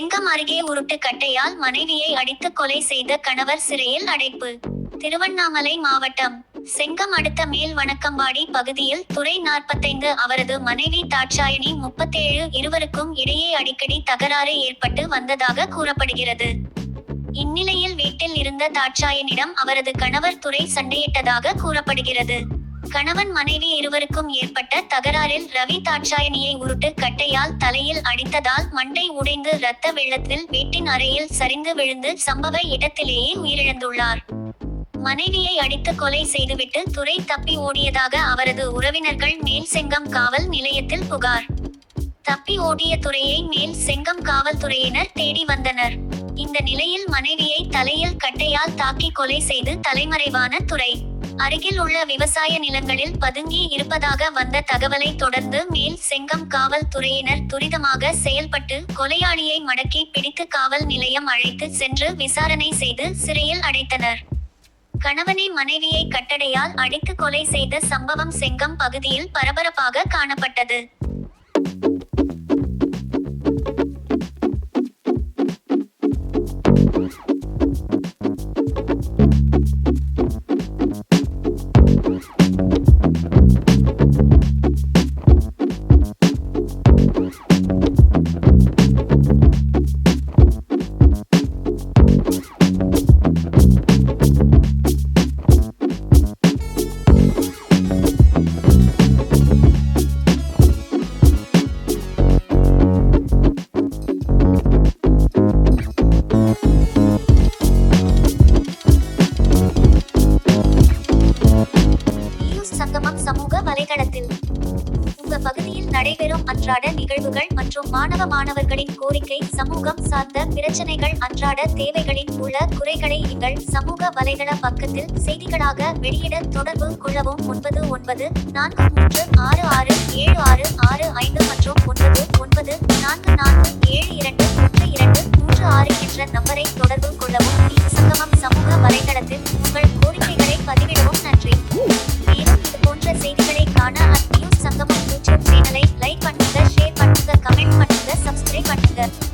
செங்கம் அருகே உருட்டு கட்டையால் மனைவியை அடித்து கொலை செய்த கணவர் சிறையில் அடைப்பு. திருவண்ணாமலை மாவட்டம் செங்கம் அடுத்த மேல் வணக்கம்பாடி பகுதியில் துறை நாற்பத்தைந்து அவரது மனைவி தாட்சாயணி முப்பத்தேழு இருவருக்கும் இடையே அடிக்கடி தகராறு ஏற்பட்டு வந்ததாக கூறப்படுகிறது. இந்நிலையில் வீட்டில் இருந்த தாட்சாயனிடம் அவரது கணவர் துறை சண்டையிட்டதாக கூறப்படுகிறது. கணவன் மனைவி இருவருக்கும் ஏற்பட்ட தகராறில் ரவி தாட்சாயணியை உருட்டு கட்டையால் தலையில் அடித்ததால் மண்டை உடைந்து இரத்த வெள்ளத்தில் வீட்டின் அறையில் சரிந்து விழுந்து சம்பவ இடத்திலேயே உயிரிழந்துள்ளார். மனைவியை அடித்து கொலை செய்துவிட்டு துறை தப்பி ஓடியதாக அவரது உறவினர்கள் மேல் செங்கம் காவல் நிலையத்தில் புகார். தப்பி ஓடிய துறையை மேல் செங்கம் காவல்துறையினர் தேடி வந்தனர். இந்த நிலையில் மனைவியை தலையில் கட்டையால் தாக்கி கொலை செய்து தலைமறைவான துறை அருகில் உள்ள விவசாய நிலங்களில் பதுங்கி இருப்பதாக வந்த தகவலை தொடர்ந்து மேல் செங்கம் காவல்துறையினர் துரிதமாக செயல்பட்டு கொலையாளியை மடக்கி பிடித்து காவல் நிலையம் அழைத்து சென்று விசாரணை செய்து சிறையில் அடைத்தனர். கணவனை மனைவியை கட்டடையால் அடித்து கொலை செய்த சம்பவம் செங்கம் பகுதியில் பரபரப்பாக காணப்பட்டது. வலைதளத்தில் உங்க பகுதியில் நடைபெறும் அன்றாட நிகழ்வுகள் மற்றும் மாணவ மாணவர்களின் கோரிக்கை சமூகம் சார்ந்த பிரச்சனைகள் அன்றாட தேவைகளின் உள்ள குறைகளை எங்கள் சமூக வலைதள பக்கத்தில் செய்திகளாக வெளியிட தொடர்பு கொள்ளவும் ஒன்பது ஒன்பது நான்கு மூன்று ஆறு ஆறு ஏழு ஆறு செய்திகளை காண சங்கம் நியூஸ் சங்கமம் யூடியூப் சேனலை லைக் பண்ணுங்க ஷேர் பண்ணுங்க கமெண்ட் பண்ணுங்க சப்ஸ்கிரைப் பண்ணுங்க.